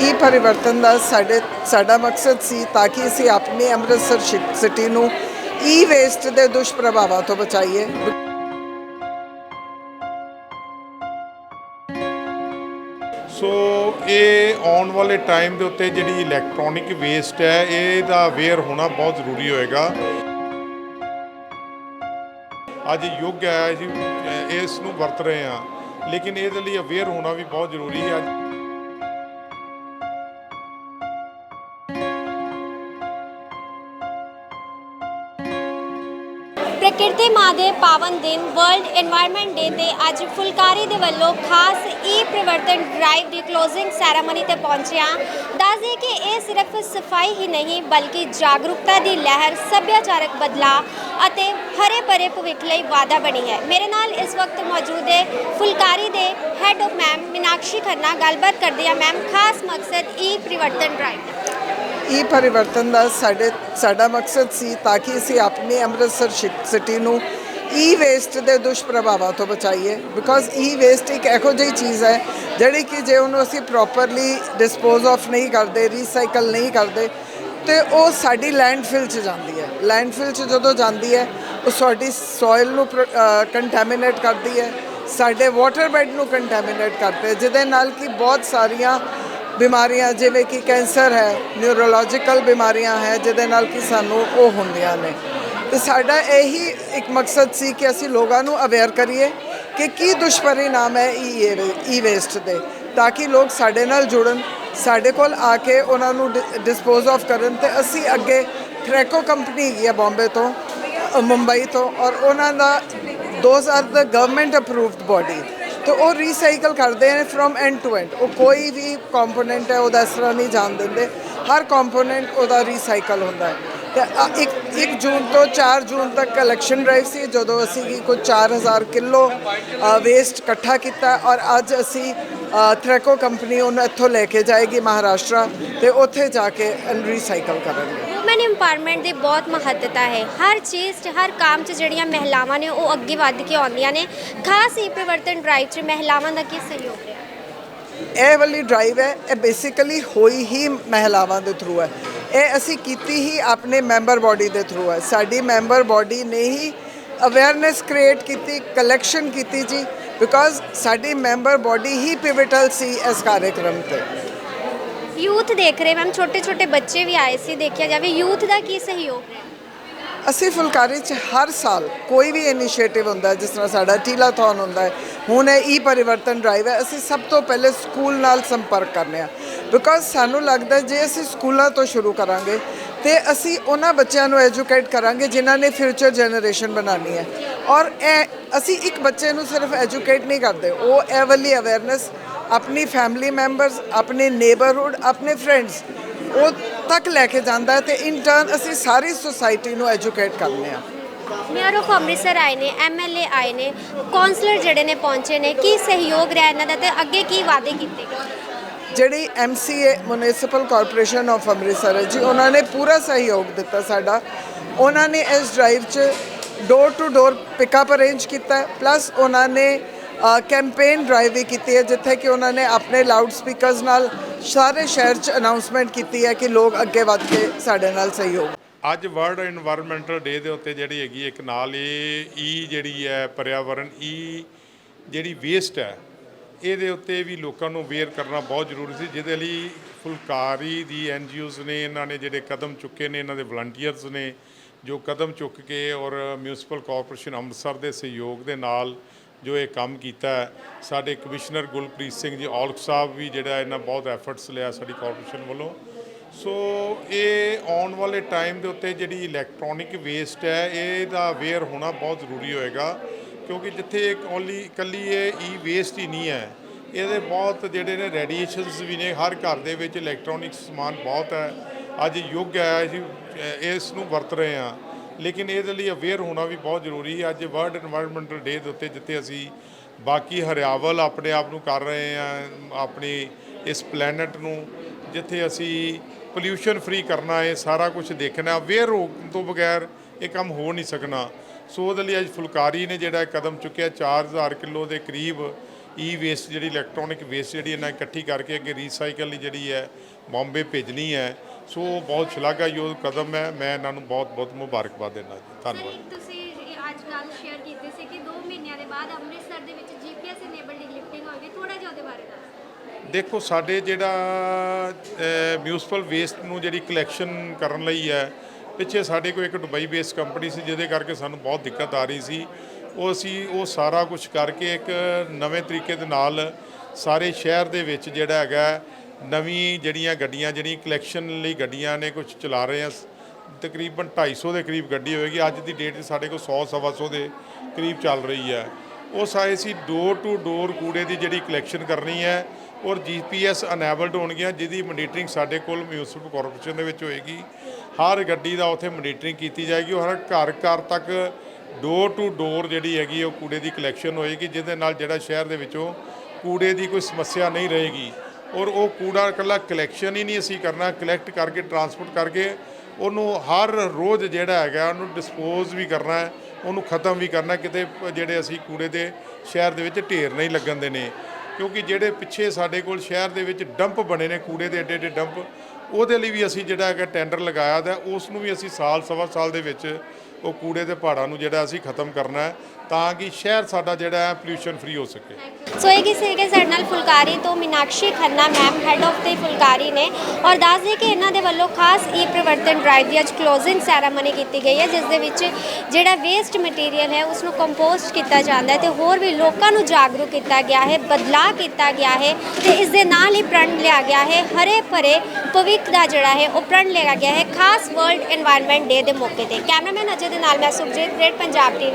ਇਹ ਪਰਿਵਰਤਨ ਦਾ ਸਾਡੇ ਸਾਡਾ ਮਕਸਦ ਸੀ ਤਾਂ ਕਿ ਅਸੀਂ ਆਪਣੀ ਅੰਮ੍ਰਿਤਸਰ ਸਿਟੀ ਨੂੰ ਈ ਵੇਸਟ ਦੇ ਦੁਸ਼ਪ੍ਰਭਾਵਾਂ ਤੋਂ ਬਚਾਈਏ। ਸੋ ਇਹ ਆਉਣ ਵਾਲੇ ਟਾਈਮ ਦੇ ਉੱਤੇ ਜਿਹੜੀ ਇਲੈਕਟ੍ਰੋਨਿਕ ਵੇਸਟ ਹੈ, ਇਹਦਾ ਅਵੇਅਰ ਹੋਣਾ ਬਹੁਤ ਜ਼ਰੂਰੀ ਹੋਏਗਾ। ਅੱਜ ਯੁੱਗ ਹੈ, ਅਸੀਂ ਇਸ ਨੂੰ ਵਰਤ ਰਹੇ ਹਾਂ। ਲੇਕਿਨ ਇਹਦੇ ਲਈ ਅਵੇਅਰ ਹੋਣਾ ਵੀ ਬਹੁਤ ਜ਼ਰੂਰੀ ਹੈ। ਪ੍ਰਕਿਰਤੀ ਮਾਂ ਦੇ ਪਾਵਨ ਦਿਨ ਵਰਲਡ এনवायरमेंट ਡੇ ਤੇ ਅੱਜ ਫੁਲਕਾਰੀ ਦੇ ਵੱਲੋਂ ਖਾਸ ਈ ਪ੍ਰਵਰਤਨ ਡਰਾਈਵ ਦੀ ক্লোজিং ਸੈਰਾਮਨੀ ਤੇ ਪਹੁੰਚਿਆ। ਦੱਸਦੇ ਕਿ ਇਹ ਸਿਰਫ ਸਫ਼ਾਈ ਹੀ ਨਹੀਂ, ਬਲਕਿ ਜਾਗਰੂਕਤਾ ਦੀ ਲਹਿਰ, ਸੱਭਿਆਚਾਰਕ ਬਦਲਾਅ ਅਤੇ ਹਰੇ ਭਰੇ ਭਵਿੱਖ ਲਈ ਵਾਅਦਾ ਬਣੀ ਹੈ। ਮੇਰੇ ਨਾਲ ਇਸ ਵਕਤ ਮੌਜੂਦ ਹੈ ਫੁਲਕਾਰੀ ਦੇ head of ma'am Minakshi Khanna. ਗੱਲਬਾਤ ਕਰਦੇ ਆ ਮੈਮ ਖਾਸ ਮਕਸਦ ਈ ਪ੍ਰਵਰਤਨ ਡਰਾਈਵ ਇਹ ਪਰਿਵਰਤਨ ਦਾ ਸਾਡੇ ਸਾਡਾ ਮਕਸਦ ਸੀ ਤਾਂ ਕਿ ਅਸੀਂ ਆਪਣੀ ਅੰਮ੍ਰਿਤਸਰ ਸਿਟੀ ਨੂੰ ਈ ਵੇਸਟ ਦੇ ਦੁਸ਼ਪ੍ਰਭਾਵਾਂ ਤੋਂ ਬਚਾਈਏ। ਬਿਕੋਜ਼ ਈ ਵੇਸਟ ਇੱਕ ਇਹੋ ਜਿਹੀ ਚੀਜ਼ ਹੈ, ਜਿਹੜੀ ਕਿ ਜੇ ਉਹਨੂੰ ਅਸੀਂ ਪ੍ਰੋਪਰਲੀ ਡਿਸਪੋਜ਼ ਆਫ ਨਹੀਂ ਕਰਦੇ ਰੀਸਾਈਕਲ ਨਹੀਂ ਕਰਦੇ, ਤੇ ਉਹ ਸਾਡੀ ਲੈਂਡਫਿਲ 'ਚ ਜਾਂਦੀ ਹੈ। ਲੈਂਡਫਿਲ 'ਚ ਜਦੋਂ ਜਾਂਦੀ ਹੈ, ਉਹ ਸਾਡੀ ਸੋਇਲ ਨੂੰ ਕੰਟੈਮੀਨੇਟ ਕਰਦੀ ਹੈ। ਸਾਡੇ ਵਾਟਰ ਬੈਡ ਨੂੰ ਕੰਟੈਮੀਨੇਟ ਕਰਦੇ ਜਿਹਦੇ ਨਾਲ ਕਿ ਬਹੁਤ ਸਾਰੀਆਂ ਬਿਮਾਰੀਆਂ, ਜਿਵੇਂ ਕਿ ਕੈਂਸਰ ਹੈ ਨਿਊਰੋਲੋਜੀਕਲ ਬਿਮਾਰੀਆਂ ਹੈ, ਜਿਹਦੇ ਨਾਲ ਕਿ ਸਾਨੂੰ ਉਹ ਹੁੰਦੀਆਂ ਨੇ। ਤੇ ਸਾਡਾ ਇਹੀ ਇੱਕ ਮਕਸਦ ਸੀ ਕਿ ਅਸੀਂ ਲੋਕਾਂ ਨੂੰ ਅਵੇਅਰ ਕਰੀਏ ਕਿ ਕੀ ਦੁਸ਼ਪਰਿਣਾਮ ਹੈ ਈ ਵੇਸਟ ਦੇ, ਤਾਂ ਕਿ ਲੋਕ ਸਾਡੇ ਨਾਲ ਜੁੜਨ, ਸਾਡੇ ਕੋਲ ਆ ਕੇ ਉਹਨਾਂ ਨੂੰ ਡਿਸਪੋਜ਼ ਆਫ ਕਰਨ ਤੇ ਅਸੀਂ ਅੱਗੇ ਟ੍ਰੈਕੋ ਕੰਪਨੀ ਹੈ ਬੰਬੇ ਤੋਂ ਮੁੰਬਈ ਤੋਂ ਔਰ ਉਹਨਾਂ ਦਾ those are the government approved body ਤੇ ਉਹ ਰੀਸਾਈਕਲ ਕਰਦੇ ਨੇ ਫਰਮ ਐਂਡ ਟੂ ਐਂਡ ਉਹ ਕੋਈ ਵੀ ਕੰਪੋਨੈਂਟ ਹੈ, ਉਹਦਾ ਇਸ ਤਰ੍ਹਾਂ ਨਹੀਂ ਜਾਣ ਦਿੰਦੇ। ਹਰ ਕੰਪੋਨੈਂਟ ਉਹਦਾ ਰੀਸਾਈਕਲ ਹੁੰਦਾ ਹੈ। ਤੇ ਅ- ਇੱਕ 1 ਜੂਨ ਤੋਂ 4 ਜੂਨ ਤੱਕ ਕਲੈਕਸ਼ਨ ਡਰਾਈਵ ਸੀ, ਜਦੋਂ ਅਸੀਂ ਕੀ ਕੁਝ 4000 ਕਿਲੋ ਵੇਸਟ ਇਕੱਠਾ ਕੀਤਾ ਔਰ ਅੱਜ ਅਸੀਂ ਥ੍ਰੈਕੋ ਕੰਪਨੀ ਉਹਨੂੰ ਇੱਥੋਂ ਲੈ ਕੇ ਜਾਏਗੀ ਮਹਾਰਾਸ਼ਟਰ ਤੇ ਉੱਥੇ ਜਾ ਕੇ ਰੀਸਾਈਕਲ ਕਰਨਗੇ। ਵੂਮਨ ਇੰਪਾਵਰਮੈਂਟ ਦੀ ਬਹੁਤ ਮਹੱਤਤਾ ਹੈ। ਹਰ ਚੀਜ਼ 'ਚ ਹਰ ਕੰਮ 'ਚ ਜਿਹੜੀਆਂ ਮਹਿਲਾਵਾਂ ਨੇ ਉਹ ਅੱਗੇ ਵੱਧ ਕੇ ਆਉਂਦੀਆਂ ਨੇ। ਖਾਸ ਹੀ ਪ੍ਰਵਰਤਨ ਡਰਾਈਵ 'ਚ ਮਹਿਲਾਵਾਂ ਦਾ ਕੀ ਸਹਿਯੋਗ ਰਿਹਾ? ਇਹ ਵਾਲੀ ਡਰਾਈਵ ਹੈ ਇਹ ਬੇਸਿਕਲੀ ਹੋਈ ਹੀ ਮਹਿਲਾਵਾਂ ਦੇ ਥਰੂ ਹੈ। ਇਹ ਅਸੀਂ ਕੀਤੀ ਹੀ ਆਪਣੇ ਮੈਂਬਰ ਬਾਡੀ ਦੇ ਥਰੂ ਹੈ। ਸਾਡੀ ਮੈਂਬਰ ਬਾਡੀ ਨੇ ਹੀ ਅਵੇਅਰਨੈਸ ਕ੍ਰੀਏਟ ਕੀਤੀ ਕਲੈਕਸ਼ਨ ਕੀਤੀ ਜੀ। ਬਿਕਾਜ਼ ਸਾਡੀ ਮੈਂਬਰ ਬਾਡੀ ਹੀ ਪਿਵਟਲ ਸੀ ਇਸ ਕਾਰਜਕ੍ਰਮ ਤੇ। ਯੂਥ ਦੇਖ ਰਹੇ ਮੈਮ ਛੋਟੇ ਛੋਟੇ ਬੱਚੇ ਵੀ ਆਏ ਸੀ ਦੇਖਿਆ ਜਾਵੇ ਯੂਥ ਦਾ ਕੀ ਸਹਿਯੋਗ? ਰਿਹਾ ਅਸੀਂ ਫੁਲਕਾਰੀ 'ਚ ਹਰ ਸਾਲ ਕੋਈ ਵੀ ਇਨੀਸ਼ੀਏਟਿਵ ਹੁੰਦਾ ਹੈ ਜਿਸ ਤਰ੍ਹਾਂ ਸਾਡਾ ਟੀਲਾਥੌਨ ਹੁੰਦਾ ਹੈ ਹੁਣ ਇਹ ਈ ਪਰਿਵਰਤਨ ਡਰਾਈਵ ਹੈ ਅਸੀਂ ਸਭ ਤੋਂ ਪਹਿਲੇ ਸਕੂਲ ਨਾਲ ਸੰਪਰਕ ਕਰਨੇ ਆ। ਬਿਕਾਜ਼ ਸਾਨੂੰ ਲੱਗਦਾ ਜੇ ਅਸੀਂ ਸਕੂਲਾਂ ਤੋਂ ਸ਼ੁਰੂ ਕਰਾਂਗੇ ਤੇ ਅਸੀਂ ਉਹਨਾਂ ਬੱਚਿਆਂ ਨੂੰ ਐਜੂਕੇਟ ਕਰਾਂਗੇ ਜਿਨ੍ਹਾਂ ਨੇ ਫਿਊਚਰ ਜਨਰੇਸ਼ਨ ਬਣਾਉਣੀ ਹੈ। ਔਰ ਇਹ ਅਸੀਂ ਇੱਕ ਬੱਚੇ ਨੂੰ ਸਿਰਫ ਐਜੂਕੇਟ ਨਹੀਂ ਕਰਦੇ। ਉਹ ਇਹ ਵਾਲੀ ਅਵੇਅਰਨੈਸ ਆਪਣੀ ਫੈਮਿਲੀ ਮੈਂਬਰਸ ਆਪਣੇ ਨੇਬਰਹੁੱਡ ਆਪਣੇ ਫਰੈਂਡਸ ਉਹ ਤੱਕ ਲੈ ਕੇ ਜਾਂਦਾ ਹੈ ਤੇ ਇਨ ਟਰਨ ਅਸੀਂ ਸਾਰੀ ਸੁਸਾਇਟੀ ਨੂੰ ਐਜੂਕੇਟ ਕਰਨੇ ਆ। ਮੇਅਰ ਆਫ ਅੰਮ੍ਰਿਤਸਰ ਆਏ ਨੇ ਐਮਐਲਏ ਆਏ ਨੇ ਕਾਉਂਸਲਰ ਜਿਹੜੇ ਨੇ ਪਹੁੰਚੇ ਨੇ, ਕੀ ਸਹਿਯੋਗ ਰਿਹਾ ਇਹਨਾਂ ਦਾ ਤੇ ਅੱਗੇ ਕੀ ਵਾਅਦੇ ਕੀਤੇ ਗਏ? ਜਿਹੜੀ MCA municipal corporation of Amritsar ਜੀ, ਉਹਨਾਂ ਨੇ ਪੂਰਾ ਸਹਿਯੋਗ ਦਿੱਤਾ ਸਾਡਾ। ਉਹਨਾਂ ਨੇ ਇਸ ਡਰਾਈਵ 'ਚ door to door pickup arrange ਕੀਤਾ ਪਲੱਸ ਉਹਨਾਂ ਨੇ ਕੈਂਪੇਨ ਡਰਾਈਵ ਵੀ ਕੀਤੀ ਹੈ, ਜਿੱਥੇ ਕਿ ਉਹਨਾਂ ਨੇ ਆਪਣੇ ਲਾਊਡ ਸਪੀਕਰਸ ਨਾਲ ਸਾਰੇ ਸ਼ਹਿਰ 'ਚ ਅਨਾਉਂਸਮੈਂਟ ਕੀਤੀ ਹੈ ਕਿ ਲੋਕ ਅੱਗੇ ਵੱਧ ਕੇ ਸਾਡੇ ਨਾਲ ਸਹਿਯੋਗ। ਅੱਜ ਵਰਲਡ এনवायरमेंटਲ ਡੇ ਦੇ ਉੱਤੇ ਜਿਹੜੀ ਹੈਗੀ ਇੱਕ ਨਾਲ ਇਹ ਈ ਜਿਹੜੀ ਹੈ, ਪਰਿਆਵਰਨ ਈ ਜਿਹੜੀ ਵੇਸਟ ਹੈ ਇਹਦੇ ਉੱਤੇ ਵੀ ਲੋਕਾਂ ਨੂੰ ਅਵੇਅਰ ਕਰਨਾ ਬਹੁਤ ਜ਼ਰੂਰੀ ਸੀ, ਜਿਹਦੇ ਲਈ ਫੁਲਕਾਰੀ ਦੀ ਐਨਜੀਓਜ਼ ਨੇ, ਇਹਨਾਂ ਨੇ ਜਿਹੜੇ ਕਦਮ ਚੁੱਕੇ ਨੇ, ਇਹਨਾਂ ਦੇ ਵਲੰਟੀਅਰਸ ਨੇ, ਜੋ ਕਦਮ ਚੁੱਕ ਕੇ ਔਰ ਮਿਊਨਿਸਪਲ ਕਾਰਪੋਰੇਸ਼ਨ ਅੰਮ੍ਰਿਤਸਰ ਦੇ ਸਹਿਯੋਗ ਦੇ ਨਾਲ ਜੋ ਇਹ ਕੰਮ ਕੀਤਾ ਸਾਡੇ ਕਮਿਸ਼ਨਰ ਗੁਲਪ੍ਰੀਤ ਸਿੰਘ ਜੀ ਔਲਖ ਸਾਹਿਬ ਵੀ ਜਿਹੜਾ ਇਹਨਾਂ ਬਹੁਤ ਐਫਰਟਸ ਲਿਆ ਸਾਡੀ ਕਾਰਪੋਰੇਸ਼ਨ ਵੱਲੋਂ। ਸੋ ਇਹ ਆਉਣ ਵਾਲੇ ਟਾਈਮ ਦੇ ਉੱਤੇ ਜਿਹੜੀ ਇਲੈਕਟ੍ਰੋਨਿਕ ਵੇਸਟ ਹੈ, ਇਹਦਾ ਅਵੇਅਰ ਹੋਣਾ ਬਹੁਤ ਜ਼ਰੂਰੀ ਹੋਏਗਾ। ਕਿਉਂਕਿ ਜਿੱਥੇ ਇੱਕ ਓਨਲੀ ਇਕੱਲੀ ਇਹ e ਈ ਵੇਸਟ ਹੀ ਨਹੀਂ ਹੈ, ਇਹਦੇ ਬਹੁਤ ਜਿਹੜੇ ਨੇ ਰੇਡੀਏਸ਼ਨਸ ਵੀ ਨੇ, ਹਰ ਘਰ ਦੇ ਵਿੱਚ ਇਲੈਕਟ੍ਰੋਨਿਕ ਸਮਾਨ ਬਹੁਤ ਹੈ। ਅੱਜ ਯੁੱਗ ਹੈ, ਅਸੀਂ ਇਸ ਨੂੰ ਵਰਤ ਰਹੇ ਹਾਂ। ਲੇਕਿਨ ਇਹਦੇ ਲਈ ਅਵੇਅਰ ਹੋਣਾ ਵੀ ਬਹੁਤ ਜ਼ਰੂਰੀ ਹੈ। ਅੱਜ ਵਰਲਡ এনवायरमेंटਲ ਡੇ ਦੇ ਉੱਤੇ ਜਿੱਥੇ ਅਸੀਂ ਬਾਕੀ ਹਰਿਆਵਲ ਆਪਣੇ ਆਪ ਨੂੰ ਕਰ ਰਹੇ ਆ ਆਪਣੀ ਇਸ ਪਲੈਨਟ ਨੂੰ, ਜਿੱਥੇ ਅਸੀਂ ਪੋਲਿਊਸ਼ਨ ਫ੍ਰੀ ਕਰਨਾ ਹੈ, ਸਾਰਾ ਕੁਝ ਦੇਖਣਾ ਅਵੇਅਰ ਹੋਣ ਤੋਂ ਬਗੈਰ ਇਹ ਕੰਮ ਹੋ ਨਹੀਂ ਸਕਣਾ। ਸੋ ਉਹਦੇ ਲਈ ਅੱਜ ਫੁਲਕਾਰੀ ਨੇ ਜਿਹੜਾ ਕਦਮ ਚੁੱਕਿਆ 4000 ਕਿਲੋ ਦੇ ਕਰੀਬ ਈ ਵੇਸਟ ਜਿਹੜੀ ਇਲੈਕਟ੍ਰੋਨਿਕ ਵੇਸਟ ਜਿਹੜੀ ਇਹਨਾਂ ਇਕੱਠੀ ਕਰਕੇ ਅੱਗੇ ਰੀਸਾਈਕਲ ਲਈ ਜਿਹੜੀ ਹੈ ਬੰਬੇ ਭੇਜਣੀ ਹੈ। ਸੋ ਬਹੁਤ ਸ਼ਲਾਘਾਯੋਗ ਕਦਮ ਹੈ। ਮੈਂ ਇਹਨਾਂ ਨੂੰ ਬਹੁਤ ਬਹੁਤ ਮੁਬਾਰਕਬਾਦ ਦਿੰਦਾ ਜੀ। ਧੰਨਵਾਦ। ਤੁਸੀਂ ਇਹ ਅੱਜ ਗੱਲ ਸ਼ੇਅਰ ਕੀਤੀ ਸੀ ਕਿ 2 ਮਹੀਨਿਆਂ ਦੇ ਬਾਅਦ ਅੰਮ੍ਰਿਤਸਰ ਦੇ ਵਿੱਚ ਜੀਪੀਐਸ ਇਨੇਬਲਡ ਲਿਫਟਿੰਗ ਹੋਏਗੀ ਥੋੜਾ ਜਿਹਾ ਉਹਦੇ ਬਾਰੇ ਦੱਸੋ ਦੇਖੋ ਸਾਡੇ ਜਿਹੜਾ ਮਿਊਨਿਸਪਲ ਵੇਸਟ ਨੂੰ ਜਿਹੜੀ ਕਲੈਕਸ਼ਨ ਕਰਨ ਲਈ ਹੈ ਪਿੱਛੇ ਸਾਡੇ ਕੋਲ ਇੱਕ ਦੁਬਈ ਬੇਸ ਕੰਪਨੀ ਸੀ, ਜਿਹਦੇ ਕਰਕੇ ਸਾਨੂੰ ਬਹੁਤ ਦਿੱਕਤ ਆ ਰਹੀ ਸੀ। ਉਹ ਅਸੀਂ ਉਹ ਸਾਰਾ ਕੁਝ ਕਰਕੇ ਇੱਕ ਨਵੇਂ ਤਰੀਕੇ ਦੇ ਨਾਲ ਸਾਰੇ ਸ਼ਹਿਰ ਦੇ ਵਿੱਚ ਜਿਹੜਾ ਹੈਗਾ, ਨਵੀਂ ਜਿਹੜੀਆਂ ਗੱਡੀਆਂ ਜਿਹੜੀ ਕਲੈਕਸ਼ਨ ਲਈ ਗੱਡੀਆਂ ਨੇ ਕੁਝ ਚਲਾ ਰਹੇ ਆ ਤਕਰੀਬਨ 250 ਦੇ ਕਰੀਬ ਗੱਡੀ ਹੋਏਗੀ। ਅੱਜ ਦੀ ਡੇਟ 'ਚ ਸਾਡੇ ਕੋਲ 100 ਸਵਾ ਸੌ ਦੇ ਕਰੀਬ ਚੱਲ ਰਹੀ ਹੈ। ਉਹ ਸਾਰੇ ਸੀ ਡੋਰ ਟੂ ਡੋਰ ਕੂੜੇ ਦੀ ਜਿਹੜੀ ਕਲੈਕਸ਼ਨ ਕਰਨੀ ਹੈ, ਔਰ ਜੀਪੀਐਸ ਅਨੇਬਲਡ ਹੋਣਗੀਆਂ, ਜਿਹਦੀ ਮੋਨੀਟਰਿੰਗ ਸਾਡੇ ਕੋਲ ਮਿਊਨਿਸਪਲ ਕਾਰਪੋਰੇਸ਼ਨ ਦੇ ਵਿੱਚ ਹੋਏਗੀ। ਹਰ ਗੱਡੀ ਦਾ ਉੱਥੇ ਮੋਨੀਟਰਿੰਗ ਕੀਤੀ ਜਾਏਗੀ ਔਰ ਘਰ ਘਰ ਤੱਕ ਡੋਰ ਟੂ ਡੋਰ ਜਿਹੜੀ ਹੈਗੀ ਉਹ ਕੂੜੇ ਦੀ ਕਲੈਕਸ਼ਨ ਹੋਏਗੀ, ਜਿਹਦੇ ਨਾਲ ਜਿਹੜਾ ਸ਼ਹਿਰ ਦੇ ਵਿੱਚੋਂ ਕੂੜੇ ਦੀ ਕੋਈ ਸਮੱਸਿਆ ਨਹੀਂ ਰਹੇਗੀ। ਔਰ ਉਹ ਕੂੜਾ ਇਕੱਲਾ ਕਲੈਕਸ਼ਨ ਹੀ ਨਹੀਂ ਅਸੀਂ ਕਰਨਾ ਕਲੈਕਟ ਕਰਕੇ ਟਰਾਂਸਪੋਰਟ ਕਰਕੇ ਉਹਨੂੰ ਹਰ ਰੋਜ਼ ਜਿਹੜਾ ਹੈਗਾ ਉਹਨੂੰ ਡਿਸਪੋਜ਼ ਵੀ ਕਰਨਾ ਹੈ ਉਹਨੂੰ ਖਤਮ ਵੀ ਕਰਨਾ, ਕਿਤੇ ਜਿਹੜੇ ਅਸੀਂ ਕੂੜੇ ਦੇ ਸ਼ਹਿਰ ਦੇ ਵਿੱਚ ਢੇਰ ਨਹੀਂ ਲੱਗਣ ਦੇ ਨੇ ਕਿਉਂਕਿ ਜਿਹੜੇ ਪਿੱਛੇ ਸਾਡੇ ਕੋਲ ਸ਼ਹਿਰ ਦੇ ਵਿੱਚ ਡੰਪ ਬਣੇ ਨੇ, ਕੂੜੇ ਦੇ ਏਡੇ ਏਡੇ ਡੰਪ ਉਹਦੇ ਲਈ ਵੀ ਅਸੀਂ ਜਿਹੜਾ ਹੈਗਾ ਟੈਂਡਰ ਲਗਾਇਆ ਦਾ ਉਸ ਨੂੰ ਵੀ ਅਸੀਂ ਸਾਲ, ਸਵਾ ਸਾਲ ਦੇ ਵਿੱਚ ਉਹ ਕੂੜੇ ਦੇ ਪਹਾੜਾਂ ਨੂੰ ਜਿਹੜਾ ਅਸੀਂ ਖਤਮ ਕਰਨਾ ਹੈ ਤਾਂ ਕਿ ਸ਼ਹਿਰ ਸਾਡਾ ਜਿਹੜਾ ਹੈ ਪੋਲਿਊਸ਼ਨ ਫ੍ਰੀ ਹੋ ਸਕੇ। ਸੋ ਇਹ ਕਿਸੇ ਕੇ ਸਾਡੇ ਨਾਲ ਫੁਲਕਾਰੀ ਤੋਂ Minakshi Khanna ma'am head of ਦੀ ਫੁਲਕਾਰੀ ਨੇ ਔਰ ਦੱਸ ਦੇ ਕਿ ਇਹਨਾਂ ਦੇ ਵੱਲੋਂ ਖਾਸ ਈ ਪ੍ਰਵਰਤਨ ਡਰਾਈਵ ਦੀ ਅੱਜ ਕਲੋਜ਼ਿੰਗ ਸੈਰਾਮਨੀ ਕੀਤੀ ਗਈ ਹੈ, ਜਿਸ ਦੇ ਵਿੱਚ ਜਿਹੜਾ ਵੇਸਟ ਮਟੀਰੀਅਲ ਹੈ ਉਸ ਨੂੰ ਕੰਪੋਸਟ ਕੀਤਾ ਜਾਂਦਾ ਹੈ ਤੇ ਹੋਰ ਵੀ ਲੋਕਾਂ ਨੂੰ ਜਾਗਰੂਕ ਕੀਤਾ ਗਿਆ ਹੈ, ਬਦਲਾਅ ਕੀਤਾ ਗਿਆ ਹੈ ਤੇ ਇਸ ਦੇ ਨਾਲ ਹੀ ਪ੍ਰਣ ਲਿਆ ਗਿਆ ਹੈ, ਹਰੇ ਭਰੇ ਦਿੱਖ ਦਾ ਜਿਹੜਾ ਹੈ, ਉਹ ਪ੍ਰਣ ਲਿਆ ਗਿਆ ਹੈ ਖਾਸ ਵਰਲਡ এনवायरमेंट ਡੇ ਦੇ ਮੌਕੇ ਤੇ। ਕੈਮਰਾਮੈਨ ਅਜੇ ਦੇ ਨਾਲ ਮੈਂ ਸੁਖਜੀਤ ਗ੍ਰੇਟ ਪੰਜਾਬ ਟੀਵੀ